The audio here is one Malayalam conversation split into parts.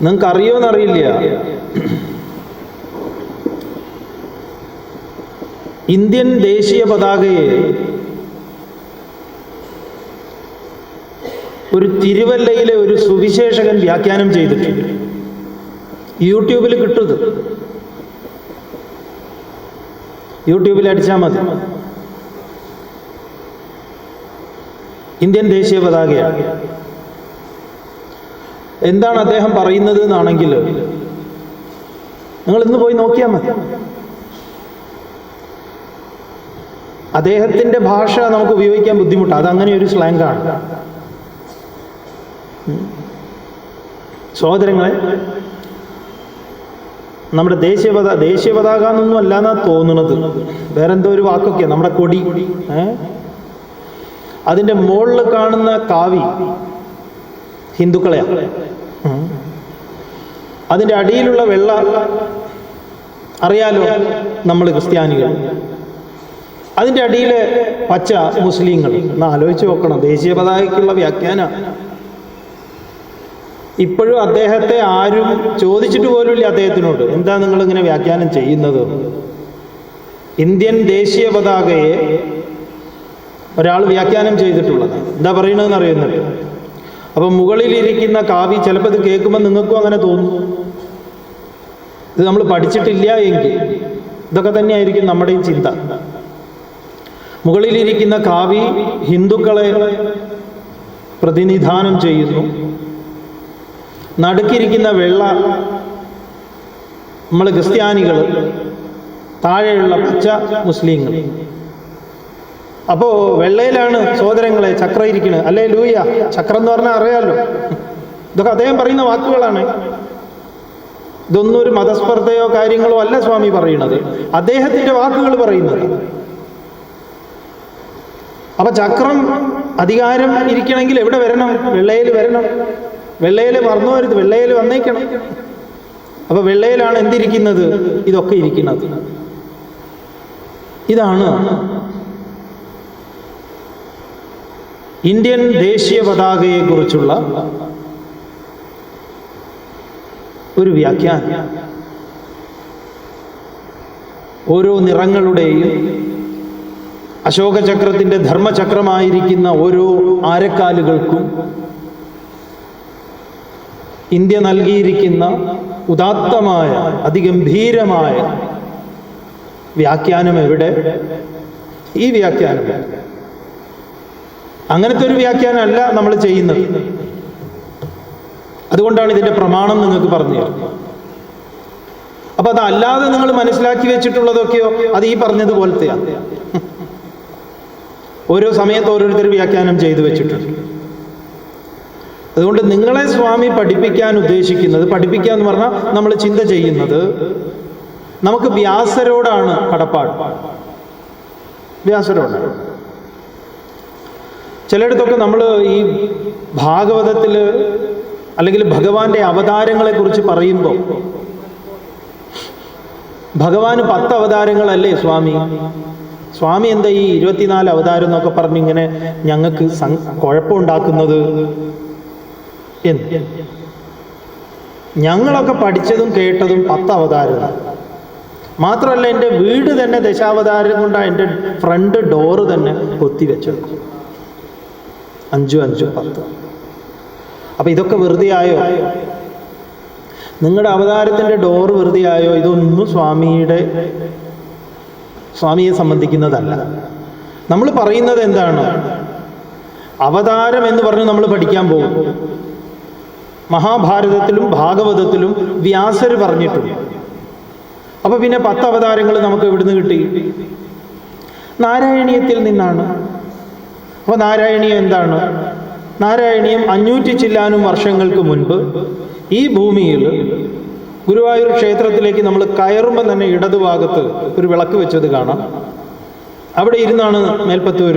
നിങ്ങൾക്ക് അറിയോന്നറിയില്ല ഇന്ത്യൻ ദേശീയ പതാകയെ ഒരു തിരുവല്ലയിലെ ഒരു സുവിശേഷകൻ വ്യാഖ്യാനം ചെയ്തിട്ടുണ്ട്. യൂട്യൂബിൽ കിട്ടുന്നത്. യൂട്യൂബിൽ അടിച്ചാൽ മതി. ഇന്ത്യൻ ദേശീയ പതാകയാണ്. എന്താണ് അദ്ദേഹം പറയുന്നത് എന്നാണെങ്കിൽ നിങ്ങൾ ഇന്ന് പോയി നോക്കിയാൽ മതി. അദ്ദേഹത്തിന്റെ ഭാഷ നമുക്ക് ഉപയോഗിക്കാൻ ബുദ്ധിമുട്ടാണ് അതങ്ങനെ ഒരു സ്ലാങ്കാണ് സഹോദരങ്ങളെ നമ്മുടെ ദേശീയ പതാ ദേശീയ പതാക എന്നൊന്നും തോന്നുന്നത് വേറെന്തോ ഒരു വാക്കൊക്കെ നമ്മുടെ കൊടി. അതിന്റെ മുകളിൽ കാണുന്ന കാവി ഹിന്ദുക്കളെയാണ്. അതിന്റെ അടിയിലുള്ള വെള്ള അറിയാലോ നമ്മൾ ക്രിസ്ത്യാനികൾ. അതിന്റെ അടിയിലെ പച്ച മുസ്ലിങ്ങൾ. എന്ന് ആലോചിച്ച് നോക്കണം. ദേശീയ പതാകയ്ക്കുള്ള വ്യാഖ്യാന. ഇപ്പോഴും അദ്ദേഹത്തെ ആരും ചോദിച്ചിട്ട് പോലുമില്ല അദ്ദേഹത്തിനോട്. എന്താ നിങ്ങൾ ഇങ്ങനെ വ്യാഖ്യാനം ചെയ്യുന്നത്? ഇന്ത്യൻ ദേശീയ പതാകയെ ഒരാൾ വ്യാഖ്യാനം ചെയ്തിട്ടുള്ളത്. എന്താ പറയണതെന്ന് അറിയുന്നുണ്ട് അപ്പം മുകളിലിരിക്കുന്ന കാവി ചിലപ്പോൾ ഇത് കേൾക്കുമ്പോൾ നിങ്ങൾക്കും അങ്ങനെ തോന്നും. ഇത് നമ്മൾ പഠിച്ചിട്ടില്ല എങ്കിൽ ഇതൊക്കെ തന്നെയായിരിക്കും നമ്മുടെയും ചിന്ത. മുകളിലിരിക്കുന്ന കാവി ഹിന്ദുക്കളെ പ്രതിനിധാനം ചെയ്യുന്നു. നടുക്കിരിക്കുന്ന വെള്ള നമ്മൾ ക്രിസ്ത്യാനികൾ താഴെയുള്ള പച്ച മുസ്ലിങ്ങൾ അപ്പോൾ വെള്ളയിലാണ് സോദരങ്ങളെ ചക്ര ഇരിക്കുന്നത് അല്ലേ ലൂയ ചക്രം എന്ന് പറഞ്ഞാൽ അറിയാമല്ലോ ഇതൊക്കെ അദ്ദേഹം പറയുന്ന വാക്കുകളാണ്. ഇതൊന്നും ഒരു മതസ്പർദ്ധയോ കാര്യങ്ങളോ അല്ല സ്വാമി പറയുന്നത്. അദ്ദേഹത്തിന്റെ വാക്കുകൾ പറയുന്നത്. അപ്പൊ ചക്രം അധികാരം ഇരിക്കണമെങ്കിൽ എവിടെ വരണം? വെള്ളയിൽ വരണം. വെള്ളയിൽ മറന്നു വരുത് വെള്ളയിൽ വന്നേക്കണം. അപ്പൊ വെള്ളയിലാണ് എന്തിരിക്കുന്നത്? ഇതൊക്കെ ഇരിക്കുന്നത്. ഇതാണ് ഇന്ത്യൻ ദേശീയ പതാകയെക്കുറിച്ചുള്ള ഒരു വ്യാഖ്യാനം. ഓരോ നിറങ്ങളുടെയും അശോകചക്രത്തിന്റെ ധർമ്മചക്രമായിരിക്കുന്ന ഓരോ ആരക്കാലുകൾക്കും ഇന്ത്യ നൽകിയിരിക്കുന്ന ഉദാത്തമായ അതിഗംഭീരമായ വ്യാഖ്യാനം എവിടെ ഈ വ്യാഖ്യാനം അങ്ങനത്തെ ഒരു വ്യാഖ്യാനമല്ല നമ്മൾ ചെയ്യുന്നത്. അതുകൊണ്ടാണ് ഇതിന്റെ പ്രമാണം നിങ്ങൾക്ക് പറഞ്ഞു അപ്പൊ അതല്ലാതെ നിങ്ങൾ മനസ്സിലാക്കി വെച്ചിട്ടുള്ളതൊക്കെയോ അത് ഈ പറഞ്ഞതുപോലത്തെയാണ് ഓരോ സമയത്ത് ഓരോരുത്തർ വ്യാഖ്യാനം ചെയ്തു വെച്ചിട്ടുണ്ട്. അതുകൊണ്ട് നിങ്ങളെ സ്വാമി പഠിപ്പിക്കാൻ ഉദ്ദേശിക്കുന്നത് പഠിപ്പിക്കുക എന്ന് പറഞ്ഞാൽ നമ്മൾ ചിന്ത ചെയ്യുന്നത് നമുക്ക് വ്യാസരോടാണ് കടപ്പാട്. വ്യാസരോടാണ്. ചിലയിടത്തൊക്കെ നമ്മൾ ഈ ഭാഗവതത്തിൽ അല്ലെങ്കിൽ ഭഗവാന്റെ അവതാരങ്ങളെ കുറിച്ച് പറയുമ്പോൾ ഭഗവാന് പത്ത് അവതാരങ്ങളല്ലേ സ്വാമി? സ്വാമി എന്താ ഈ ഇരുപത്തിനാല് അവതാരം എന്നൊക്കെ പറഞ്ഞ് ഇങ്ങനെ ഞങ്ങൾക്ക് കുഴപ്പമുണ്ടാക്കുന്നത്? എന്ന്. ഞങ്ങളൊക്കെ പഠിച്ചതും കേട്ടതും പത്ത് അവതാരമാണ് മാത്രമല്ല എന്റെ വീട് തന്നെ ദശാവതാരം കൊണ്ടാണ് എന്റെ ഫ്രണ്ട് ഡോറ് തന്നെ കൊത്തിവെച്ചത്. അഞ്ചും അഞ്ചും പത്ത്. അപ്പം ഇതൊക്കെ വെറുതെ ആയോ നിങ്ങളുടെ അവതാരത്തിന്റെ ഡോറ് വെറുതെ ആയോ ഇതൊന്നും സ്വാമിയുടെ സ്വാമിയെ സംബന്ധിക്കുന്നതല്ല. നമ്മൾ പറയുന്നത് എന്താണ്? അവതാരം എന്ന് പറഞ്ഞ് നമ്മൾ പഠിക്കാൻ പോകും. മഹാഭാരതത്തിലും ഭാഗവതത്തിലും വ്യാസർ പറഞ്ഞിട്ടുണ്ട്. അപ്പൊ പിന്നെ പത്ത് അവതാരങ്ങൾ നമുക്ക് എവിടുന്ന് കിട്ടി? നാരായണീയത്തിൽ നിന്നാണ്. അപ്പൊ നാരായണീയം എന്താണ്? നാരായണീയം അഞ്ഞൂറ്റി ചില്ലാനും വർഷങ്ങൾക്ക് മുൻപ് ഈ ഭൂമിയിൽ ഗുരുവായൂർ ക്ഷേത്രത്തിലേക്ക് നമ്മൾ കയറുമ്പോൾ തന്നെ ഇടതുഭാഗത്ത് ഒരു വിളക്ക് വെച്ചത് കാണാം. അവിടെ ഇരുന്നാണ് മേൽപ്പത്തൂർ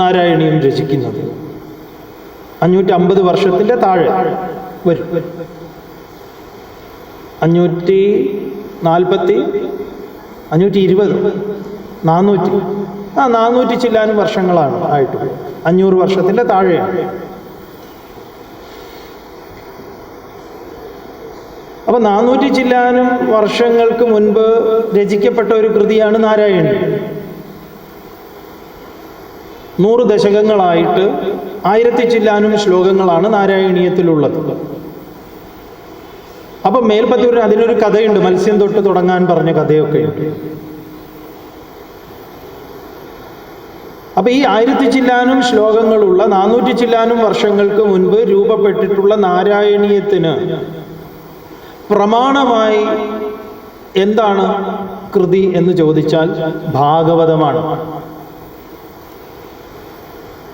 നാരായണീയം രചിക്കുന്നത്. അഞ്ഞൂറ്റി അമ്പത് വർഷത്തിന്റെ താഴെ വരും. അഞ്ഞൂറ്റി നാൽപ്പത്തി അഞ്ഞൂറ്റി ഇരുപത് നാനൂറ്റി. ആ നാനൂറ്റി ചില്ലാനും വർഷങ്ങളാണ് ആയിട്ട്. അഞ്ഞൂറ് വർഷത്തിന്റെ താഴെയാണ്. അപ്പൊ നാനൂറ്റി ചില്ലാനും വർഷങ്ങൾക്ക് മുൻപ് രചിക്കപ്പെട്ട ഒരു കൃതിയാണ് നാരായണൻ. നൂറ് ദശകങ്ങളായിട്ട് ആയിരത്തി ചില്ലാനും ശ്ലോകങ്ങളാണ് നാരായണീയത്തിലുള്ളത്. അപ്പൊ മേൽപ്പത്തൂരിന് അതിനൊരു കഥയുണ്ട് മത്സ്യം തൊട്ട് തുടങ്ങാൻ പറഞ്ഞ കഥയൊക്കെ ഉണ്ട് അപ്പൊ ഈ ആയിരത്തി ചില്ലാനും ശ്ലോകങ്ങളുള്ള നാനൂറ്റി ചില്ലാനും വർഷങ്ങൾക്ക് മുൻപ് രൂപപ്പെട്ടിട്ടുള്ള നാരായണീയത്തിന് പ്രമാണമായി എന്താണ് കൃതി എന്ന് ചോദിച്ചാൽ ഭാഗവതമാണ്.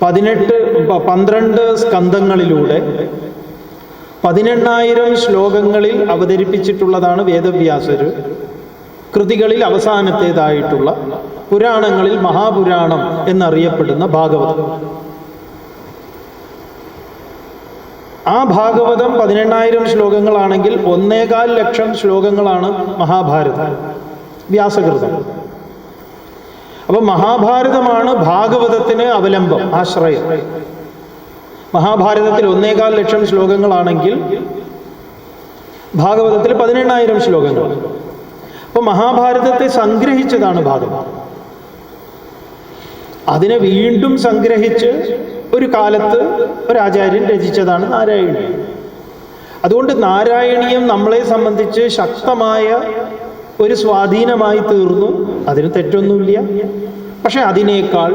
പതിനെട്ട് പന്ത്രണ്ട് സ്കന്ധങ്ങളിലൂടെ പതിനെണ്ണായിരം ശ്ലോകങ്ങളിൽ അവതരിപ്പിച്ചിട്ടുള്ളതാണ് വേദവ്യാസര്. കൃതികളിൽ അവസാനത്തേതായിട്ടുള്ള പുരാണങ്ങളിൽ മഹാപുരാണം എന്നറിയപ്പെടുന്ന ഭാഗവതം. ആ ഭാഗവതം പതിനെണ്ണായിരം ശ്ലോകങ്ങളാണെങ്കിൽ ഒന്നേകാൽ ലക്ഷം ശ്ലോകങ്ങളാണ് മഹാഭാരതം. വ്യാസകൃതം. അപ്പൊ മഹാഭാരതമാണ് ഭാഗവതത്തിന് അവലംബം ആശ്രയം. മഹാഭാരതത്തിൽ ഒന്നേകാൽ ലക്ഷം ശ്ലോകങ്ങളാണെങ്കിൽ ഭാഗവതത്തിൽ പതിനെണ്ണായിരം ശ്ലോകങ്ങൾ. അപ്പൊ മഹാഭാരതത്തെ സംഗ്രഹിച്ചതാണ് ഭാഗവതം അതിനെ വീണ്ടും സംഗ്രഹിച്ച് ഒരു കാലത്ത് ഒരാചാര്യൻ രചിച്ചതാണ് നാരായണീയം അതുകൊണ്ട് നാരായണീയം നമ്മളെ സംബന്ധിച്ച് ശക്തമായ ഒരു സ്വാധീനമായി തീർന്നു. അതിന് തെറ്റൊന്നുമില്ല. പക്ഷെ അതിനേക്കാൾ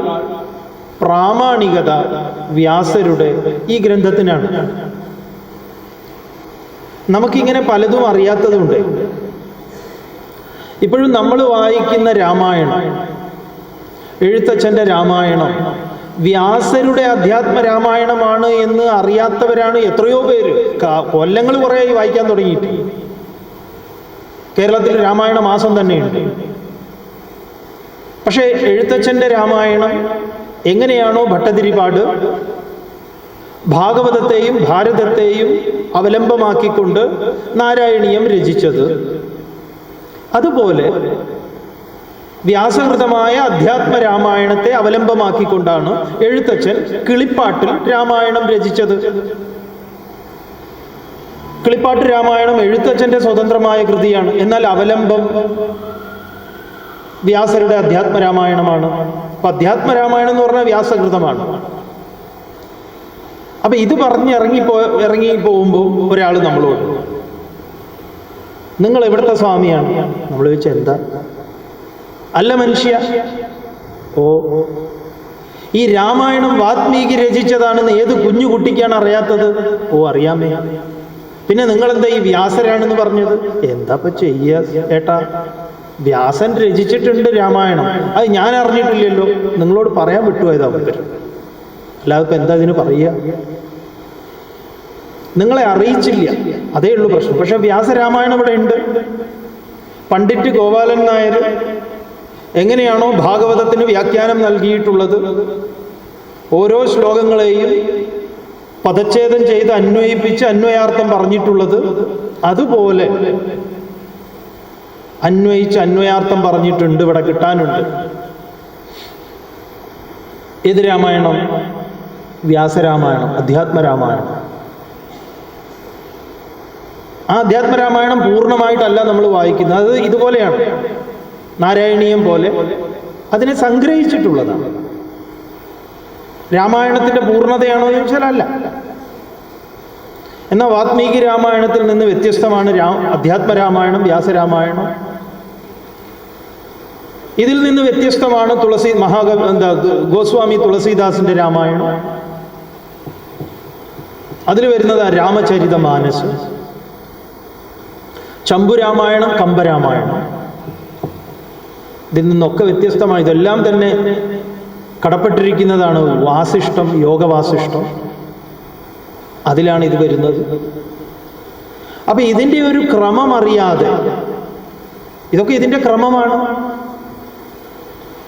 പ്രാമാണികത വ്യാസരുടെ ഈ ഗ്രന്ഥത്തിനാണ്. നമുക്കിങ്ങനെ പലതും അറിയാത്തതുണ്ട്. ഇപ്പോഴും നമ്മൾ വായിക്കുന്ന രാമായണം എഴുത്തച്ഛന്റെ രാമായണം വ്യാസരുടെ അധ്യാത്മ രാമായണമാണ് എന്ന് അറിയാത്തവരാണ് എത്രയോ പേര്. കൊല്ലങ്ങൾ കുറേയായി വായിക്കാൻ തുടങ്ങിയിട്ട്. കേരളത്തിൽ രാമായണ മാസം തന്നെയുണ്ട്. പക്ഷേ എഴുത്തച്ഛന്റെ രാമായണം എങ്ങനെയാണോ ഭട്ടതിരിപാട് ഭാഗവതത്തെയും ഭാരതത്തെയും അവലംബമാക്കിക്കൊണ്ട് നാരായണീയം രചിച്ചത്. അതുപോലെ വ്യാസകൃതമായ അധ്യാത്മ രാമായണത്തെ അവലംബമാക്കിക്കൊണ്ടാണ് എഴുത്തച്ഛൻ കിളിപ്പാട്ടിൽ രാമായണം രചിച്ചത്. കിളിപ്പാട്ട് രാമായണം എഴുത്തച്ഛന്റെ സ്വതന്ത്രമായ കൃതിയാണ്. എന്നാൽ അവലംബം വ്യാസരുടെ അധ്യാത്മ രാമായണമാണ് അപ്പൊ അധ്യാത്മ രാമായണം എന്ന് പറഞ്ഞാൽ വ്യാസകൃതമാണ്. അപ്പൊ ഇത് പറഞ്ഞ് ഇറങ്ങിപ്പോ ഇറങ്ങി പോകുമ്പോൾ ഒരാൾ നമ്മളോട് നിങ്ങൾ എവിടുത്തെ സ്വാമിയാണ്? നമ്മൾ ചോദിച്ച എന്താ? അല്ല മനുഷ്യ. ഓ. ഈ രാമായണം വാത്മീകി രചിച്ചതാണെന്ന് ഏത് കുഞ്ഞു കുട്ടിക്കാണ് അറിയാത്തത്? ഓ അറിയാമേ പിന്നെ നിങ്ങളെന്താ ഈ വ്യാസരാണെന്ന് പറഞ്ഞത്? എന്താ ഇപ്പൊ ചെയ്യ ഏട്ടാ? വ്യാസൻ രചിച്ചിട്ടുണ്ട് രാമായണം. അത് ഞാൻ അറിഞ്ഞിട്ടില്ലല്ലോ. നിങ്ങളോട് പറയാൻ വിട്ടുപോയതാ അവർ അല്ലാതെ ഇപ്പൊ എന്താ ഇതിന് പറയുക? നിങ്ങളെ അറിയിച്ചില്ല. അതേ ഉള്ളൂ പ്രശ്നം. പക്ഷെ വ്യാസരാമായണം ഇവിടെ ഉണ്ട്. പണ്ഡിറ്റ് ഗോപാലൻ നായർ എങ്ങനെയാണോ ഭാഗവതത്തിന് വ്യാഖ്യാനം നൽകിയിട്ടുള്ളത്? ഓരോ ശ്ലോകങ്ങളെയും പദച്ഛേദം ചെയ്ത് അന്വയിപ്പിച്ച് അന്വയാർത്ഥം പറഞ്ഞിട്ടുള്ളത് അതുപോലെ അന്വയിച്ച് അന്വയാർത്ഥം പറഞ്ഞിട്ടുണ്ട് ഇവിടെ കിട്ടാനുണ്ട്. ഏത് രാമായണം? വ്യാസരാമായണം അധ്യാത്മരാമായണം. ആ അധ്യാത്മരാമായണം പൂർണമായിട്ടല്ല നമ്മൾ വായിക്കുന്നത്. അത് ഇതുപോലെയാണ്. നാരായണീയം പോലെ. അതിനെ സംഗ്രഹിച്ചിട്ടുള്ളതാണ്. രാമായണത്തിന്റെ പൂർണതയാണോ എന്ന് ചോദിച്ചാൽ അല്ല. എന്നാൽ വാത്മീകി രാമായണത്തിൽ നിന്ന് വ്യത്യസ്തമാണ് രാ അധ്യാത്മ രാമായണം വ്യാസരാമായണം. ഇതിൽ നിന്ന് വ്യത്യസ്തമാണ് തുളസി മഹാകവി എന്താ ഗോസ്വാമി തുളസീദാസിന്റെ രാമായണം. അതിൽ വരുന്നത് രാമചരിത മാനസ് ചമ്പുരാമായണം കമ്പരാമായണം. ഇതിൽ നിന്നൊക്കെ വ്യത്യസ്തമായി ഇതെല്ലാം തന്നെ കടപ്പെട്ടിരിക്കുന്നതാണ് വാസിഷ്ടം യോഗവാസിഷ്ടം അതിലാണ് ഇത് വരുന്നത്. അപ്പൊ ഇതിന്റെ ഒരു ക്രമം അറിയാതെ ഇതൊക്കെ ഇതിന്റെ ക്രമമാണ്.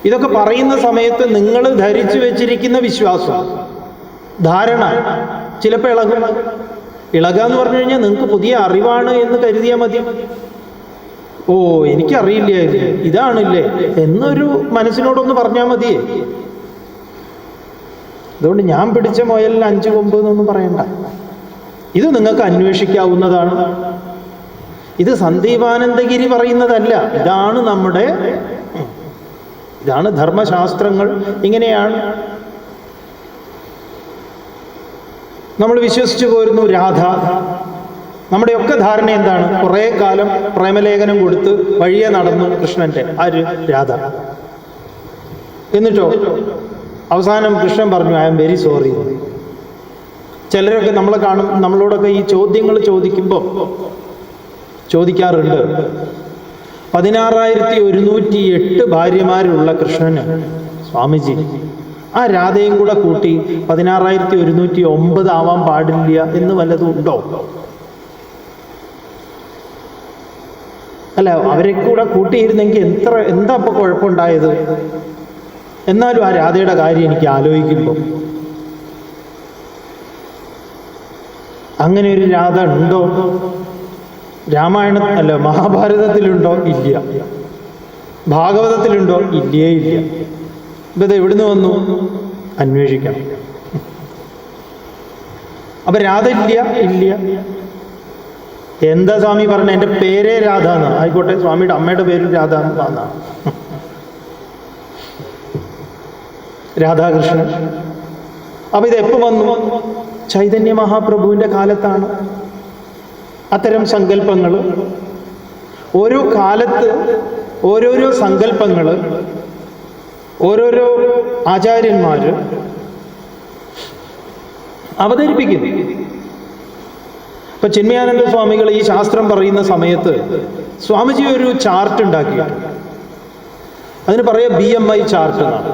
ഇതൊക്കെ പറയുന്ന സമയത്ത് നിങ്ങൾ ധരിച്ചു വെച്ചിരിക്കുന്ന വിശ്വാസം ധാരണ ചിലപ്പോൾ ഇളകും. ഇളകുക എന്ന് പറഞ്ഞു കഴിഞ്ഞാൽ നിങ്ങൾക്ക് പുതിയ അറിവാണ് എന്ന് കരുതിയാൽ മതി. ഓ എനിക്കറിയില്ലായിരുന്നു ഇതാണില്ലേ? എന്നൊരു മനസ്സിനോടൊന്ന് പറഞ്ഞാൽ മതിയേ അതുകൊണ്ട് ഞാൻ പിടിച്ച മുയലിന് അഞ്ച് കൊമ്പ് എന്നൊന്നും പറയണ്ട. ഇത് നിങ്ങൾക്ക് അന്വേഷിക്കാവുന്നതാണ്. ഇത് സന്ദീപാനന്ദഗിരി പറയുന്നതല്ല. ഇതാണ് നമ്മുടെ ഇതാണ് ധർമ്മശാസ്ത്രങ്ങൾ. ഇങ്ങനെയാണ് നമ്മൾ വിശ്വസിച്ചു പോരുന്നു രാധ. നമ്മുടെയൊക്കെ ധാരണ എന്താണ്? കുറേ കാലം പ്രേമലേഖനം കൊടുത്ത് വഴിയെ നടന്നു കൃഷ്ണന്റെ ആര്? രാധ. എന്നിട്ടോ? അവസാനം കൃഷ്ണൻ പറഞ്ഞു ഐ എം വെരി സോറി. ചിലരൊക്കെ നമ്മളെ കാണും നമ്മളോടൊക്കെ ഈ ചോദ്യങ്ങൾ ചോദിക്കുമ്പോൾ ചോദിക്കാറുണ്ട്. പതിനാറായിരത്തി ഒരുന്നൂറ്റി എട്ട് ഭാര്യമാരുള്ള കൃഷ്ണന് സ്വാമിജി ആ രാധയും കൂടെ കൂട്ടി പതിനാറായിരത്തി ഒരുന്നൂറ്റി ഒമ്പത് ആവാൻ പാടില്ല എന്ന് വല്ലതും ഉണ്ടോ? അല്ല അവരെ കൂടെ കൂട്ടിയിരുന്നെങ്കിൽ എത്ര എന്താ ഇപ്പൊ കുഴപ്പമുണ്ടായത്? എന്നാലും ആ രാധയുടെ കാര്യം എനിക്ക് ആലോചിക്കുമ്പോൾ അങ്ങനെ ഒരു രാധ ഉണ്ടോ? രാമായണ അല്ല മഹാഭാരതത്തിലുണ്ടോ? ഇല്ല. ഭാഗവതത്തിലുണ്ടോ? ഇല്ലേ ഇല്ല. ഇപ്പൊ ഇത് എവിടുന്ന് വന്നു? അന്വേഷിക്കണം അപ്പൊ രാധ ഇല്ല ഇല്ല. എന്താ സ്വാമി പറഞ്ഞ? എന്റെ പേരേ രാധ എന്ന് ആയിക്കോട്ടെ സ്വാമിയുടെ അമ്മയുടെ പേരും രാധ എന്നാ രാധാകൃഷ്ണൻ. അപ്പൊ ഇത് എപ്പോ വന്നു? ചൈതന്യ മഹാപ്രഭുവിന്റെ കാലത്താണ്. അത്തരം സങ്കല്പങ്ങൾ ഓരോ കാലത്ത് ഓരോരോ സങ്കല്പങ്ങൾ ഓരോരോ ആചാര്യന്മാർ അവതരിപ്പിക്കുന്നു. ഇപ്പൊ ചിന്മയാനന്ദ സ്വാമികൾ ഈ ശാസ്ത്രം പറയുന്ന സമയത്ത് സ്വാമിജി ഒരു ചാർട്ട് ഉണ്ടാക്കി അതിന് പറയാ ബി എം ഐ ചാർട്ട് എന്നാണ്.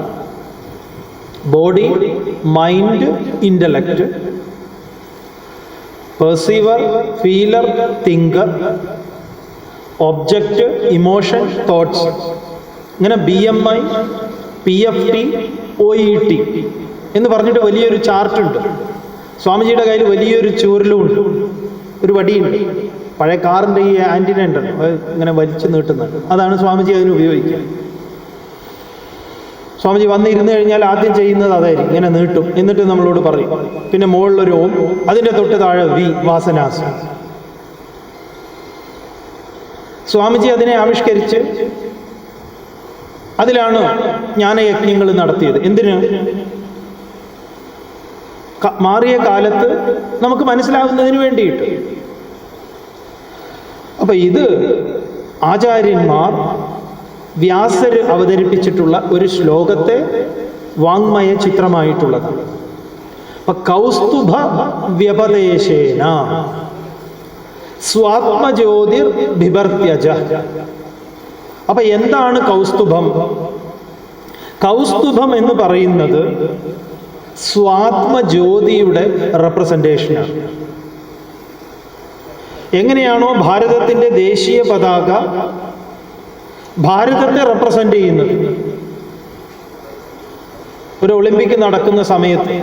Body mind intellect perceiver feeler thinker. Object emotion thoughts. ഇങ്ങനെ B M I P F T O E T എന്ന് പറഞ്ഞിട്ട് വലിയൊരു ചാർട്ടുണ്ട് സ്വാമിജിയുടെ കയ്യിൽ വലിയൊരു ചൂരലുമുണ്ട് ഒരു വടിയുണ്ട്. പഴയ കാറിന്റെ ഈ ആന്റിന ഉണ്ടല്ലോ ഇങ്ങനെ വലിച്ചു നീട്ടുന്നത്. അതാണ് സ്വാമിജി അതിന് ഉപയോഗിക്കുക. സ്വാമിജി വന്നിരുന്നു കഴിഞ്ഞാൽ ആദ്യം ചെയ്യുന്നത് അതായിരിക്കും ഇങ്ങനെ നീട്ടും. എന്നിട്ട് നമ്മളോട് പറയും. പിന്നെ മുകളിലൊരു ഓം അതിന്റെ തൊട്ട് താഴെ വി വാസനാസ് സ്വാമിജി അതിനെ ആവിഷ്കരിച്ച് അതിലാണ് ജ്ഞാനയജ്ഞങ്ങൾ നടത്തിയത്. എന്തിന്? മാറിയ കാലത്ത് നമുക്ക് മനസ്സിലാവുന്നതിന് വേണ്ടിയിട്ട്. അപ്പൊ ഇത് ആചാര്യന്മാർ വ്യാസർ അവതരിപ്പിച്ചിട്ടുള്ള ഒരു ശ്ലോകത്തെ വാങ്മയ ചിത്രമായിട്ടുള്ളത്. അപ്പൊ കൗസ്തുഭ വ്യപദേശേന. സ്വാത്മജ്യോതിർ ബിഭർത്യജ അപ്പൊ എന്താണ് കൗസ്തുഭം? കൗസ്തുഭം എന്ന് പറയുന്നത് സ്വാത്മജ്യോതിയുടെ റെപ്രസെന്റേഷനാണ് എങ്ങനെയാണോ ഭാരതത്തിന്റെ ദേശീയ പതാക ഭാരതത്തെ റെപ്രസെന്റ് ചെയ്യുന്നത്? ഒരു ഒളിമ്പിക് നടക്കുന്ന സമയത്ത്.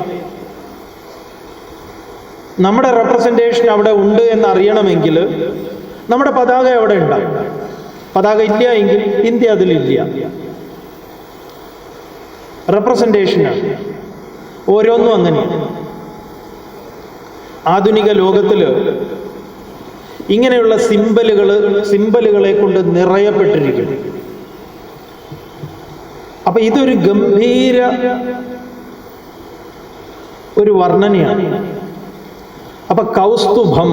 നമ്മുടെ റെപ്രസെന്റേഷൻ അവിടെ ഉണ്ട് എന്നറിയണമെങ്കിൽ നമ്മുടെ പതാക അവിടെ ഉണ്ടാവും പതാക ഇല്ല എങ്കിൽ ഇന്ത്യ അതിലില്ല റെപ്രസെന്റേഷനാണ് ഓരോന്നും അങ്ങനെയാണ് ആധുനിക ലോകത്തിൽ ഇങ്ങനെയുള്ള സിമ്പലുകൾ സിമ്പലുകളെ കൊണ്ട് നിറയപ്പെട്ടിരിക്കുന്നു. അപ്പൊ ഇതൊരു ഗംഭീര ഒരു വർണനയാണ്. അപ്പൊ കൗസ്തുഭം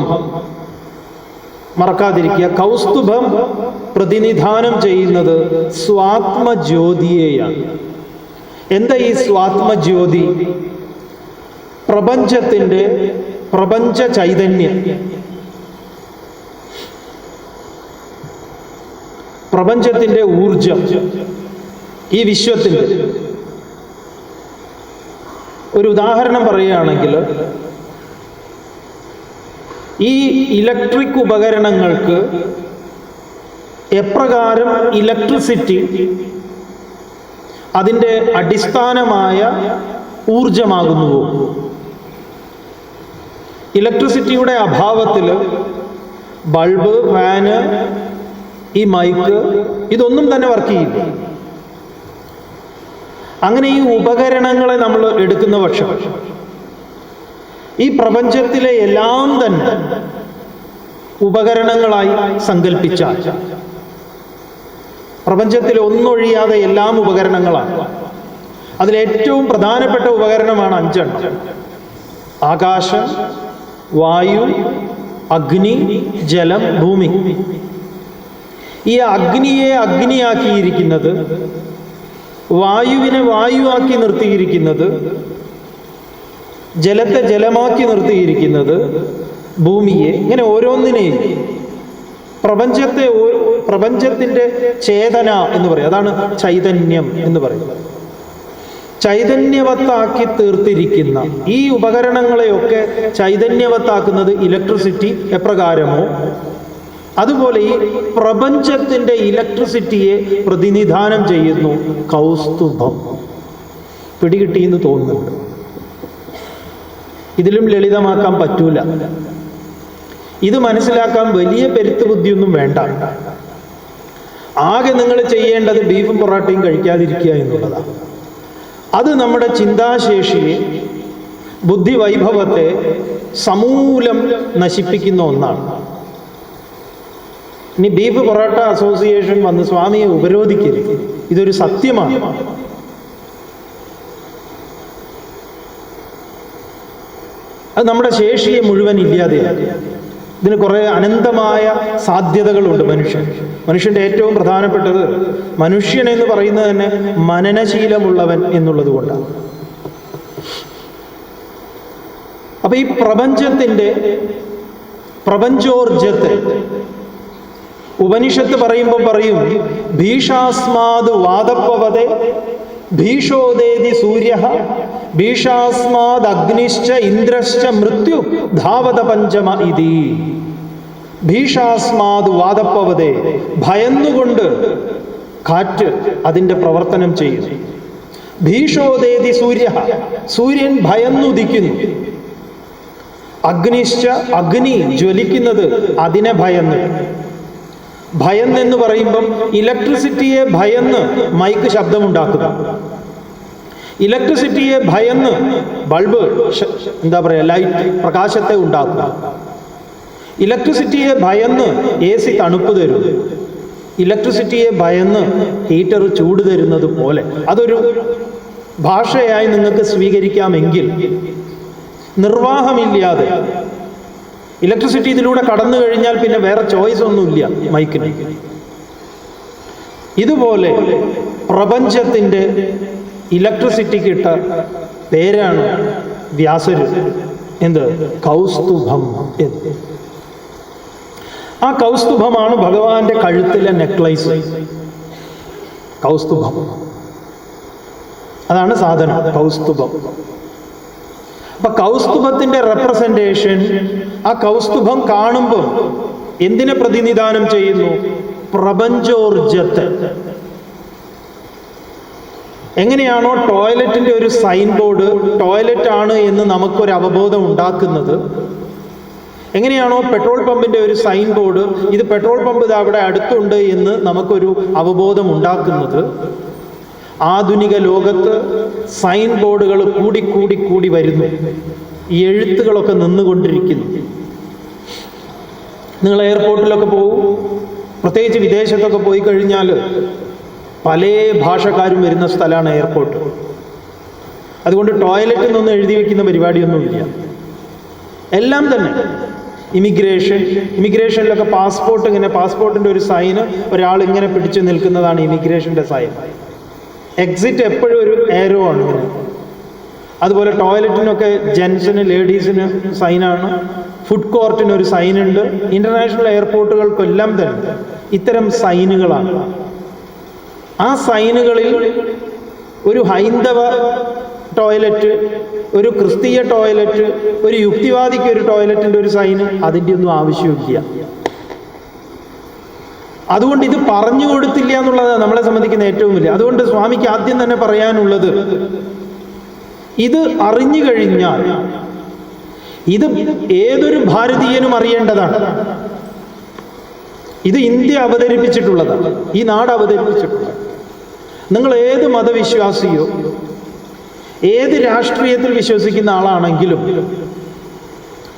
മറക്കാതിരിക്കുക. കൗസ്തുഭം പ്രതിനിധാനം ചെയ്യുന്നത് സ്വാത്മജ്യോതിയെയാണ്. എന്താ ഈ സ്വാത്മജ്യോതി? പ്രപഞ്ചത്തിന്റെ പ്രപഞ്ച ചൈതന്യം. പ്രപഞ്ചത്തിന്റെ ഊർജം ഈ വിശ്വത്തിന്റെ. ഒരു ഉദാഹരണം പറയുകയാണെങ്കിൽ ഈ ഇലക്ട്രിക് ഉപകരണങ്ങൾക്ക് എപ്രകാരം ഇലക്ട്രിസിറ്റി അതിന്റെ അടിസ്ഥാനമായ ഊർജമാകുന്നുവോ ഇലക്ട്രിസിറ്റിയുടെ അഭാവത്തിൽ ബൾബ് ഫാന് ഈ മൈക്ക് ഇതൊന്നും തന്നെ വർക്ക് ചെയ്യില്ല. അങ്ങനെ ഈ ഉപകരണങ്ങളെ നമ്മൾ എടുക്കുന്ന പക്ഷം ഈ പ്രപഞ്ചത്തിലെ എല്ലാം തന്നെ ഉപകരണങ്ങളായി സങ്കല്പിച്ച പ്രപഞ്ചത്തിൽ ഒന്നൊഴിയാതെ എല്ലാം ഉപകരണങ്ങളാണ്. അതിലേറ്റവും പ്രധാനപ്പെട്ട ഉപകരണമാണ് അഞ്ചെണ്ണം. ആകാശം വായു അഗ്നി ജലം ഭൂമി. ഈ അഗ്നിയെ അഗ്നിയാക്കിയിരിക്കുന്നത് വായുവിനെ വായുവാക്കി നിർത്തിയിരിക്കുന്നത് ജലത്തെ ജലമാക്കി നിർത്തിയിരിക്കുന്നത് ഭൂമിയെ ഇങ്ങനെ ഓരോന്നിനെയും. പ്രപഞ്ചത്തെ പ്രപഞ്ചത്തിന്റെ ചേതന എന്ന് പറയും. അതാണ് ചൈതന്യം എന്ന് പറയുന്നത്. ചൈതന്യവത്താക്കി തീർത്തിരിക്കുന്ന ഈ ഉപകരണങ്ങളെയൊക്കെ ചൈതന്യവത്താക്കുന്നത് ഇലക്ട്രിസിറ്റി എപ്രകാരമോ അതുപോലെ ഈ പ്രപഞ്ചത്തിന്റെ ഇലക്ട്രിസിറ്റിയെ പ്രതിനിധാനം ചെയ്യുന്നു കൗസ്തുഭം. പിടികിട്ടിയെന്ന് തോന്നുന്നുണ്ട്. ഇതിലും ലളിതമാക്കാൻ പറ്റൂല. ഇത് മനസ്സിലാക്കാൻ വലിയ പെരുത്ത് ബുദ്ധിയൊന്നും വേണ്ട. ആകെ നിങ്ങൾ ചെയ്യേണ്ടത് ബീഫും പൊറോട്ടയും കഴിക്കാതിരിക്കുക എന്നുള്ളതാണ് അത് നമ്മുടെ ചിന്താശേഷിയെ ബുദ്ധിവൈഭവത്തെ സമൂലം നശിപ്പിക്കുന്ന ഒന്നാണ്. ഇനി ബീഫ് പൊറോട്ട അസോസിയേഷൻ വന്ന് സ്വാമിയെ ഉപരോധിക്കരുത്. ഇതൊരു സത്യമാണ്. അത് നമ്മുടെ ശേഷിയെ മുഴുവൻ ഇല്ലാതെയാണ്. ഇതിന് കുറേ അനന്തമായ സാധ്യതകളുണ്ട് മനുഷ്യൻ. മനുഷ്യന്റെ ഏറ്റവും പ്രധാനപ്പെട്ടത് മനുഷ്യൻ എന്ന് പറയുന്നത് തന്നെ മനനശീലമുള്ളവൻ എന്നുള്ളത് കൊണ്ടാണ്. അപ്പൊ ഈ പ്രപഞ്ചത്തിന്റെ പ്രപഞ്ചോർജത്തെ ഉപനിഷത്ത് പറയുമ്പോൾ പറയും ഭീഷാസ്മാത് വാദപ്പവതെ ഭീഷോദേതി സൂര്യ ഭീഷാസ്മാദഗ്നിശ്ച ഇന്ദ്രശ്ച മൃത്യു ധാവത പഞ്ചമ ഇതി. ഭീഷാസ്മാത് വാദപ്പവതെ ഭയന്നുകൊണ്ട് കാറ്റ് അതിന്റെ പ്രവർത്തനം ചെയ്യുന്നു ഭീഷോദേതി സൂര്യ സൂര്യൻ ഭയന്നുദിക്കുന്നു. അഗ്നിശ്ച അഗ്നി ജ്വലിക്കുന്നത് അതിനെ ഭയന്ന്. ഭയന്ന് എന്ന് പറയുമ്പം ഇലക്ട്രിസിറ്റിയെ ഭയന്ന് മൈക്ക് ശബ്ദമുണ്ടാക്കുക ഇലക്ട്രിസിറ്റിയെ ഭയന്ന് ബൾബ് എന്താ പറയുക ലൈറ്റ് പ്രകാശത്തെ ഉണ്ടാക്കുക ഇലക്ട്രിസിറ്റിയെ ഭയന്ന് എ സി തണുപ്പ് തരും. ഇലക്ട്രിസിറ്റിയെ ഭയന്ന് ഹീറ്റർ ചൂട് തരുന്നത് പോലെ. അതൊരു ഭാഷയായി നിങ്ങൾക്ക് സ്വീകരിക്കാമെങ്കിൽ നിർവാഹമില്ലാതെ ഇലക്ട്രിസിറ്റി ഇതിലൂടെ കടന്നു കഴിഞ്ഞാൽ പിന്നെ വേറെ ചോയ്സ് ഒന്നുമില്ല മൈക്കിന്. ഇതുപോലെ പ്രപഞ്ചത്തിന്റെ ഇലക്ട്രിസിറ്റിക്ക് ഇട്ട പേരാണ് വ്യാസര്. എന്ത്? കൗസ്തുഭം എന്ന്. ആ കൗസ്തുഭമാണ് ഭഗവാന്റെ കഴുത്തിലെ നെക്ലൈസ് കൗസ്തുഭം. അതാണ് സാധനം കൗസ്തുഭം. അപ്പൊ കൗസ്തുഭത്തിന്റെ റെപ്രസെന്റേഷൻ ആ കൗസ്തുഭം കാണുമ്പോൾ എന്തിനെ പ്രതിനിധാനം ചെയ്യുന്നു? പ്രപഞ്ചോർജത്തെ. എങ്ങനെയാണോ ടോയ്ലറ്റിന്റെ ഒരു സൈൻ ബോർഡ് ടോയ്ലറ്റ് ആണ് എന്ന് നമുക്കൊരു അവബോധം ഉണ്ടാക്കുന്നത്. എങ്ങനെയാണോ പെട്രോൾ പമ്പിന്റെ ഒരു സൈൻ ബോർഡ് ഇത് പെട്രോൾ പമ്പ് അവിടെ അടുത്തുണ്ട് എന്ന് നമുക്കൊരു അവബോധം ഉണ്ടാക്കുന്നത്. ആധുനിക ലോകത്ത് സൈൻ ബോർഡുകൾ കൂടി കൂടി കൂടി വരുന്നു. ഈ എഴുത്തുകളൊക്കെ നിന്നുകൊണ്ടിരിക്കുന്നു. നിങ്ങൾ എയർപോർട്ടിലൊക്കെ പോകും. പ്രത്യേകിച്ച് വിദേശത്തൊക്കെ പോയി കഴിഞ്ഞാൽ പല ഭാഷക്കാരും വരുന്ന സ്ഥലമാണ് എയർപോർട്ട്. അതുകൊണ്ട് ടോയ്ലറ്റിൽ നിന്ന് എഴുതി വെക്കുന്ന പരിപാടിയൊന്നുമില്ല. എല്ലാം തന്നെ. ഇമിഗ്രേഷൻ ഇമിഗ്രേഷനിലൊക്കെ പാസ്പോർട്ട് ഇങ്ങനെ പാസ്പോർട്ടിന്റെ ഒരു സൈന് ഒരാൾ ഇങ്ങനെ പിടിച്ചു നിൽക്കുന്നതാണ് ഇമിഗ്രേഷന്റെ സൈൻ. എക്സിറ്റ് എപ്പോഴും ഒരു ഏരോ ആണ്. അതുപോലെ ടോയ്ലറ്റിനൊക്കെ ജെൻസിന് ലേഡീസിന് സൈനാണ് ഫുഡ് കോർട്ടിന് ഒരു സൈൻ ഉണ്ട്. ഇന്റർനാഷണൽ എയർപോർട്ടുകൾക്കെല്ലാം തന്നെ ഇത്തരം സൈനുകളാണ് ആ സൈനുകളിൽ ഒരു ഹൈന്ദവ ടോയ്ലറ്റ് ഒരു ക്രിസ്തീയ ടോയ്ലറ്റ് ഒരു യുക്തിവാദിക്ക് ഒരു ടോയ്ലറ്റിന്റെ ഒരു സൈന് അതിന്റെ ഒന്നും ആവശ്യമില്ല അതുകൊണ്ട് ഇത് പറഞ്ഞു കൊടുത്തില്ല എന്നുള്ളത് നമ്മളെ സംബന്ധിക്കുന്ന ഏറ്റവും വലിയ അതുകൊണ്ട് സ്വാമിക്ക് ആദ്യം തന്നെ പറയാനുള്ളത് ഇത് അറിഞ്ഞു കഴിഞ്ഞാൽ ഇത് ഏതൊരു ഭാരതീയനും അറിയേണ്ടതാണ്. ഇത് ഇന്ത്യ അവതരിപ്പിച്ചിട്ടുള്ളതാണ്. ഈ നാട് അവതരിപ്പിച്ചിട്ടുള്ളത് നിങ്ങൾ ഏത്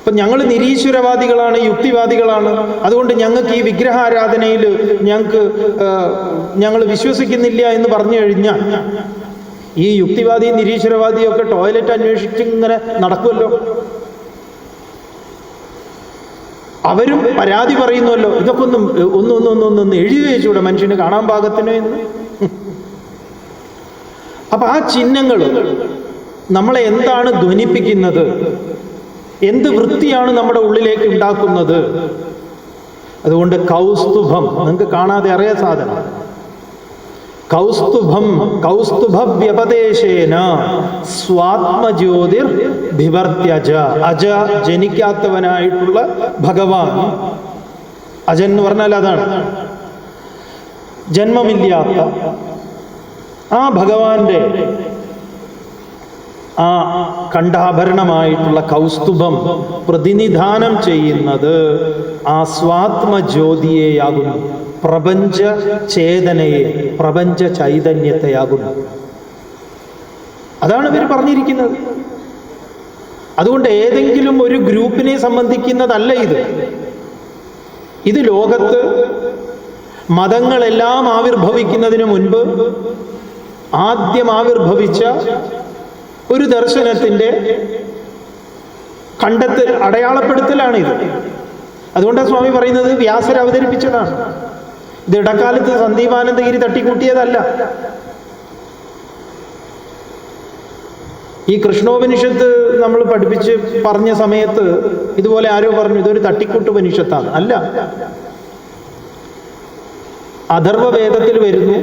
അപ്പം ഞങ്ങൾ നിരീശ്വരവാദികളാണ് യുക്തിവാദികളാണ്. അതുകൊണ്ട് ഞങ്ങൾക്ക് ഈ വിഗ്രഹാരാധനയിൽ ഞങ്ങൾക്ക് ഞങ്ങൾ വിശ്വസിക്കുന്നില്ല എന്ന് പറഞ്ഞു കഴിഞ്ഞാൽ ഈ യുക്തിവാദി നിരീശ്വരവാദിയും ഒക്കെ ടോയ്ലറ്റ് അന്വേഷിച്ച് ഇങ്ങനെ നടക്കുമല്ലോ. അവരും പരാതി പറയുന്നുവല്ലോ. ഇതൊക്കെ ഒന്നും ഒന്നും ഒന്നും ഒന്നും ഒന്നും എഴുതി വെച്ചുകൂടെ മനുഷ്യന് കാണാൻ പാകത്തിന് എന്ന്. അപ്പൊ ആ ചിഹ്നങ്ങൾ നമ്മളെ എന്താണ് ധ്വനിപ്പിക്കുന്നത്? എന്ത് വൃത്തിയാണ് നമ്മുടെ ഉള്ളിലേക്ക് ഉണ്ടാക്കുന്നത്? അതുകൊണ്ട് കൗസ്തുഭം. നിങ്ങൾക്ക് കാണാതെ അറിയാൻ സാധനം. കൗസ്തുഭം കൗസ്തുഭ വ്യപദേശേന സ്വാത്മജ്യോതിർ ഭിവർത്യജ അജ ജനിക്കാത്തവനായിട്ടുള്ള ഭഗവാൻ. അജൻ എന്ന് പറഞ്ഞാൽ അതാണ്. ജന്മമില്ലാത്ത ആ ഭഗവാന്റെ ആ കണ്ഠാഭരണമായിട്ടുള്ള കൗസ്തുഭം പ്രതിനിധാനം ചെയ്യുന്നത് ആ സ്വാത്മജ്യോതിയെയാകുന്നു പ്രപഞ്ച ചേതനയെ പ്രപഞ്ച ചൈതന്യത്തെയാകുന്നു. അതാണ് ഇവർ പറഞ്ഞിരിക്കുന്നത്. അതുകൊണ്ട് ഏതെങ്കിലും ഒരു ഗ്രൂപ്പിനെ സംബന്ധിക്കുന്നതല്ല ഇത്. ഇത് ലോകത്ത് മതങ്ങളെല്ലാം ആവിർഭവിക്കുന്നതിന് മുൻപ് ആദ്യം ആവിർഭവിച്ച ഒരു ദർശനത്തിന്റെ കണ്ടെത്തൽ അടയാളപ്പെടുത്തലാണ് ഇത് അതുകൊണ്ടാണ് സ്വാമി പറയുന്നത് വ്യാസർ അവതരിപ്പിച്ചതാണ്. ഇത് ഇടക്കാലത്ത് സന്ദീപാനന്ദഗിരി തട്ടിക്കൂട്ടിയതല്ല. ഈ കൃഷ്ണോപനിഷത്ത് നമ്മൾ പഠിപ്പിച്ച് പറഞ്ഞ സമയത്ത് ഇതുപോലെ ആരോ പറഞ്ഞു ഇതൊരു തട്ടിക്കൂട്ട് ഉപനിഷത്താണ് അല്ല. അഥർവവേദത്തിൽ വരുന്നു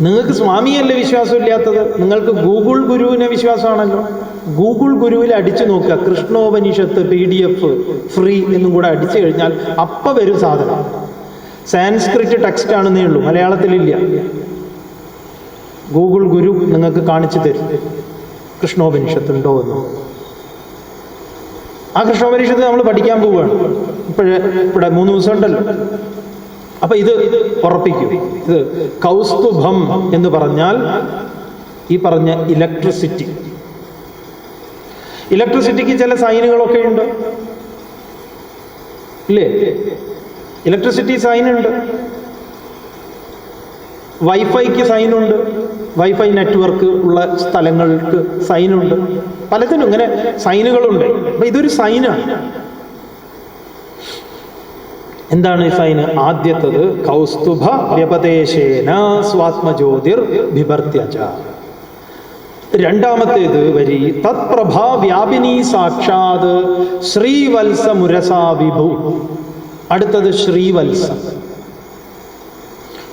നിങ്ങൾക്ക് സ്വാമിയല്ലേ വിശ്വാസമില്ലാത്തത്? നിങ്ങൾക്ക് ഗൂഗിൾ ഗുരുവിനെ വിശ്വാസമാണല്ലോ. ഗൂഗിൾ ഗുരുവിൽ അടിച്ചു നോക്കുക. കൃഷ്ണോപനിഷത്ത് പി ഡി എഫ് ഫ്രീ എന്നും കൂടെ അടിച്ചു കഴിഞ്ഞാൽ അപ്പം വരും സാധനം. സാൻസ്ക്രിറ്റ് ടെക്സ്റ്റ് ആണെന്നേ ഉള്ളൂ. മലയാളത്തിലില്ല. ഗൂഗിൾ ഗുരു നിങ്ങൾക്ക് കാണിച്ചു തരും. കൃഷ്ണോപനിഷത്ത് ഉണ്ടോ എന്ന്. ആ കൃഷ്ണോപനിഷത്ത് നമ്മൾ പഠിക്കാൻ പോവുകയാണ്. ഇപ്പോഴേ ഇവിടെ മൂന്ന് ദിവസം ഉണ്ടല്ലോ. അപ്പൊ ഇത് ഉറപ്പിക്കും. ഇത് കൗസ്തുഭം എന്ന് പറഞ്ഞാൽ ഈ പറഞ്ഞ ഇലക്ട്രിസിറ്റി ഇലക്ട്രിസിറ്റിക്ക് ചില സൈനുകളൊക്കെ ഉണ്ട്. ഇല്ലേ? ഇലക്ട്രിസിറ്റി സൈൻ ഉണ്ട്. വൈഫൈക്ക് സൈനുണ്ട് വൈഫൈ നെറ്റ്വർക്ക് ഉള്ള സ്ഥലങ്ങൾക്ക് സൈനുണ്ട് പലതിനും ഇങ്ങനെ സൈനുകളുണ്ട്. അപ്പൊ ഇതൊരു സൈനാണ്. എന്താണ് സൈന്? ആദ്യത്തത് കൗസ്തുഭ വ്യപദേശേന സ്വാത്മജ്യോതിർ വിഭർത്യജ രണ്ടാമത്തേത് വരി തത്പ്രഭാ വ്യാപിനി സാക്ഷാത് ശ്രീവത്സ മുരസാ വിഭു. അടുത്തത് ശ്രീവത്സം.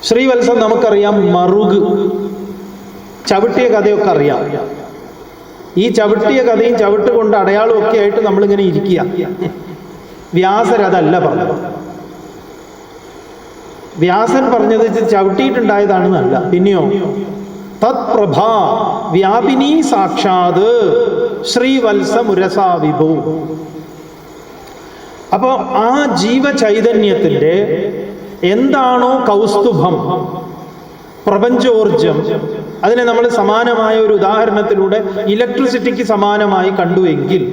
ശ്രീവത്സം നമുക്കറിയാം മറുക് ചവിട്ടിയ കഥയൊക്കെ അറിയാം. ഈ ചവിട്ടിയ കഥയും ചവിട്ട് കൊണ്ട് ആയിട്ട് നമ്മളിങ്ങനെ ഇരിക്കുക. വ്യാസരതല്ല പറഞ്ഞത്. വ്യാസൻ പറഞ്ഞത് ചവിട്ടിയിട്ടുണ്ടായതാണെന്നല്ല പിന്നെയോ? തത്പ്രഭ വ്യാപിനി സാക്ഷാത് ശ്രീവത്സ മുരസാ വിഭു. അപ്പോൾ ആ ജീവചൈതന്യത്തിന്റെ എന്താണോ കൗസ്തുഭം പ്രപഞ്ചോർജം അതിനെ നമ്മൾ സമാനമായ ഒരു ഉദാഹരണത്തിലൂടെ ഇലക്ട്രിസിറ്റിക്ക് സമാനമായി കണ്ടുവെങ്കിൽ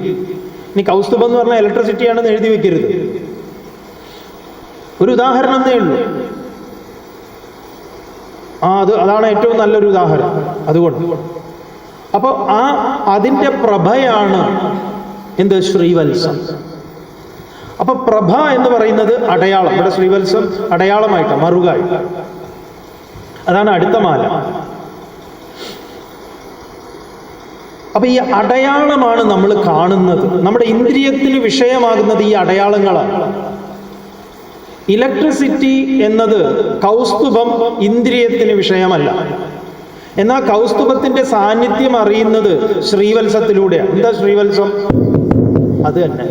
ഇനി കൗസ്തുഭം എന്ന് പറഞ്ഞാൽ ഇലക്ട്രിസിറ്റിയാണെന്ന് എഴുതി വെക്കരുത്. ഒരു ഉദാഹരണം എന്നേ ഉള്ളൂ. ആ അത് അതാണ് ഏറ്റവും നല്ലൊരു ഉദാഹരണം. അതുകൊണ്ട്. അപ്പോൾ ആ അതിന്റെ പ്രഭയാണ് എന്ത്? ശ്രീവത്സം. അപ്പൊ പ്രഭ എന്ന് പറയുന്നത് അടയാളം. ഇവിടെ ശ്രീവത്സം അടയാളമായിട്ട് മറുകായി. അതാണ് അടുത്ത മാല. അപ്പൊ ഈ അടയാളമാണ് നമ്മൾ കാണുന്നത്. നമ്മുടെ ഇന്ദ്രിയത്തിന് വിഷയമാകുന്നത് ഈ അടയാളങ്ങളാണ്. ഇലക്ട്രിസിറ്റി എന്നത് കൗസ്തുഭം ഇന്ദ്രിയത്തിന് വിഷയമല്ല. എന്നാൽ കൗസ്തുഭത്തിന്റെ സാന്നിധ്യം അറിയുന്നത് ശ്രീവത്സത്തിലൂടെയാണ് എന്താ ശ്രീവത്സം? അത് തന്നെ.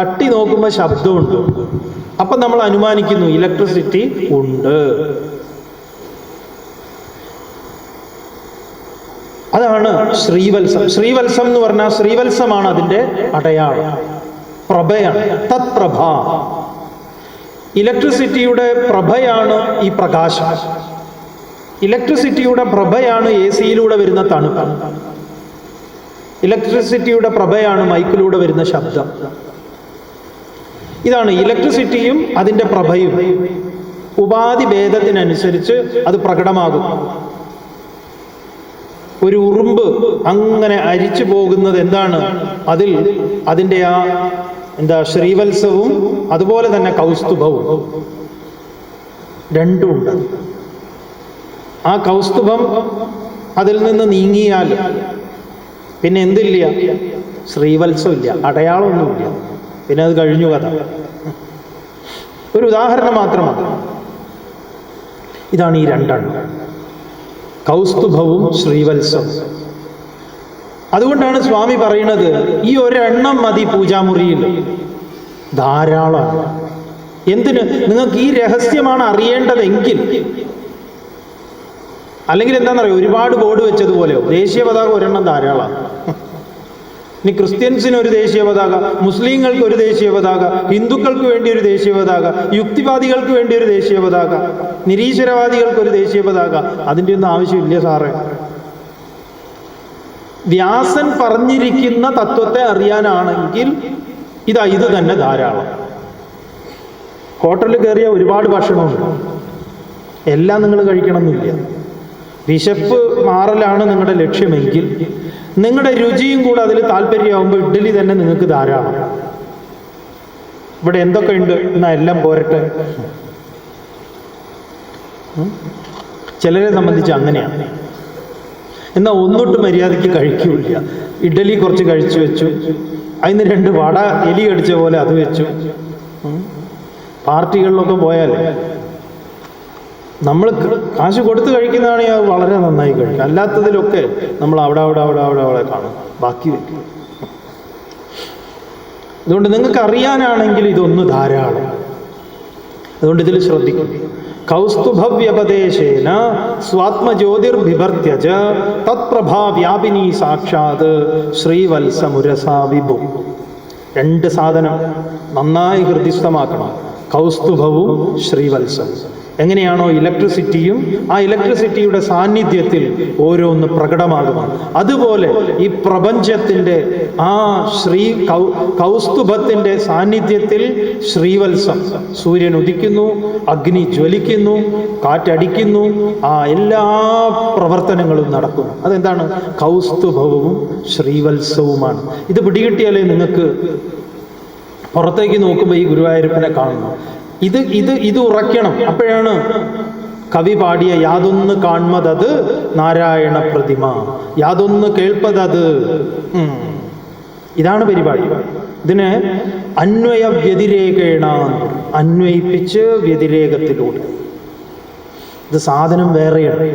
തട്ടി നോക്കുമ്പോൾ ശബ്ദമുണ്ട്. അപ്പം നമ്മൾ അനുമാനിക്കുന്നു ഇലക്ട്രിസിറ്റി ഉണ്ട്. അതാണ് ശ്രീവത്സം. ശ്രീവത്സം എന്ന് പറഞ്ഞാൽ ശ്രീവത്സമാണ് അതിന്റെ അടയാളം. പ്രഭയാണ്. തത്പ്രഭ. ഇലക്ട്രിസിറ്റിയുടെ പ്രഭയാണ് ഈ പ്രകാശം. ഇലക്ട്രിസിറ്റിയുടെ പ്രഭയാണ് എ സിയിലൂടെ വരുന്ന തണുപ്പ്. ഇലക്ട്രിസിറ്റിയുടെ പ്രഭയാണ് മൈക്കിലൂടെ വരുന്ന ശബ്ദം. ഇതാണ് ഇലക്ട്രിസിറ്റിയും അതിന്റെ പ്രഭയും. ഉപാധി ഭേദത്തിനനുസരിച്ച് അത് പ്രകടമാകും. ഒരു ഉറുമ്പ് അങ്ങനെ അരിച്ചു പോകുന്നത് എന്താണ്? അതിൽ അതിന്റെ ആ എന്താ ശ്രീവത്സവും അതുപോലെ തന്നെ കൗസ്തുഭവും. രണ്ടുമുണ്ട് ആ കൗസ്തുഭം അതിൽ നിന്ന് നീങ്ങിയാൽ പിന്നെ എന്തില്ല? ശ്രീവത്സമില്ല അടയാളമൊന്നുമില്ല. പിന്നെ അത് കഴിഞ്ഞു കഥ. ഒരു ഉദാഹരണം മാത്രമാണ്. ഇതാണ് ഈ രണ്ടെണ്ണം. കൗസ്തുഭവും ശ്രീവത്സവും. അതുകൊണ്ടാണ് സ്വാമി പറയുന്നത് ഈ ഒരെണ്ണം മതി പൂജാമുറിയിൽ. ധാരാളം എന്തിന്? നിങ്ങൾക്ക് ഈ രഹസ്യമാണ് അറിയേണ്ടതെങ്കിൽ. അല്ലെങ്കിൽ എന്താണെന്നറിയോ? ഒരുപാട് ബോർഡ് വെച്ചതുപോലെയോ? ദേശീയ പതാക ഒരെണ്ണം ധാരാളമാണ് ഇനി ക്രിസ്ത്യൻസിന് ഒരു ദേശീയ പതാക മുസ്ലിങ്ങൾക്ക് ഒരു ദേശീയ പതാക ഹിന്ദുക്കൾക്ക് വേണ്ടി ഒരു ദേശീയ പതാക യുക്തിവാദികൾക്ക് വേണ്ടി ഒരു ദേശീയ പതാക നിരീശ്വരവാദികൾക്ക് ഒരു ദേശീയ പതാക അതിന്റെ ഒന്നും ആവശ്യമില്ല സാറേ. വ്യാസൻ പറഞ്ഞിരിക്കുന്ന തത്വത്തെ അറിയാനാണെങ്കിൽ ഇതാ ഇത് തന്നെ ധാരാളം. ഹോട്ടലിൽ കയറിയ ഒരുപാട് ഭക്ഷണമുണ്ട്. എല്ലാം നിങ്ങൾ കഴിക്കണമെന്നില്ല. വിശപ്പ് മാറലാണ് നിങ്ങളുടെ ലക്ഷ്യമെങ്കിൽ നിങ്ങളുടെ രുചിയും കൂടെ അതിൽ താല്പര്യമാകുമ്പോൾ ഇഡ്ഡലി തന്നെ നിങ്ങൾക്ക് ധാരാളം. ഇവിടെ എന്തൊക്കെ ഉണ്ട്? എന്നാ എല്ലാം പോരട്ടെ. ചിലരെ സംബന്ധിച്ച് അങ്ങനെയാണ്. എന്നാൽ ഒന്നിട്ട് മര്യാദയ്ക്ക് കഴിക്കൂല ഇഡലി കുറച്ച് കഴിച്ചു വെച്ചു. അതിന് രണ്ട് വട എലി കടിച്ച പോലെ അത് വെച്ചു. പാർട്ടികളിലൊക്കെ പോയാൽ നമ്മൾ കാശ് കൊടുത്ത് കഴിക്കുന്നതാണെങ്കിൽ അത് വളരെ നന്നായി കഴിക്കും. അല്ലാത്തതിലൊക്കെ നമ്മൾ അവിടെ അവിടെ അവിടെ അവിടെ അവിടെ കാണും. ബാക്കി വെക്കും. അതുകൊണ്ട് നിങ്ങൾക്ക് അറിയാനാണെങ്കിൽ ഇതൊന്ന് ധാരാളം. അതുകൊണ്ട് ഇതിൽ ശ്രദ്ധിക്കും. കൗസ്തുഭവ്യപദേശേന സ്വാത്മജ്യോതിർഭിഭർത്യജ തത്പ്രഭാവ്യാപിനി സാക്ഷാത് ശ്രീവത്സമുരസാ വിഭു രണ്ട് സാധനം നന്നായി ഹൃദിസ്ഥമാക്കണം കൗസ്തുഭവും ശ്രീവത്സവും. എങ്ങനെയാണോ ഇലക്ട്രിസിറ്റിയും ആ ഇലക്ട്രിസിറ്റിയുടെ സാന്നിധ്യത്തിൽ ഓരോന്ന് പ്രകടമാകുക. അതുപോലെ ഈ പ്രപഞ്ചത്തിന്റെ ആ ശ്രീ കൗസ്തുഭത്തിന്റെ സാന്നിധ്യത്തിൽ ശ്രീവത്സം. സൂര്യൻ ഉദിക്കുന്നു അഗ്നി ജ്വലിക്കുന്നു കാറ്റടിക്കുന്നു ആ എല്ലാ പ്രവർത്തനങ്ങളും നടക്കുന്നു. അതെന്താണ്? കൗസ്തുഭവും ശ്രീവത്സവുമാണ്. ഇത് പിടികിട്ടിയാലേ നിങ്ങൾക്ക് പുറത്തേക്ക് നോക്കുമ്പോൾ ഈ ഗുരുവായൂരപ്പനെ കാണുന്നു. ഇത് ഇത് ഇത് ഉറക്കണം അപ്പോഴാണ് കവി പാടിയ യാതൊന്ന് കാൺമതത് നാരായണ പ്രതിമ. യാതൊന്ന് കേൾപ്പതത്. ഇതാണ് പരിപാടി. ഇതിന് അന്വയ വ്യതിരേകേണ അന്വയിപ്പിച്ച് വ്യതിരേകത്തിലൂടെ. ഇത് സാധനം വേറെയാണ്.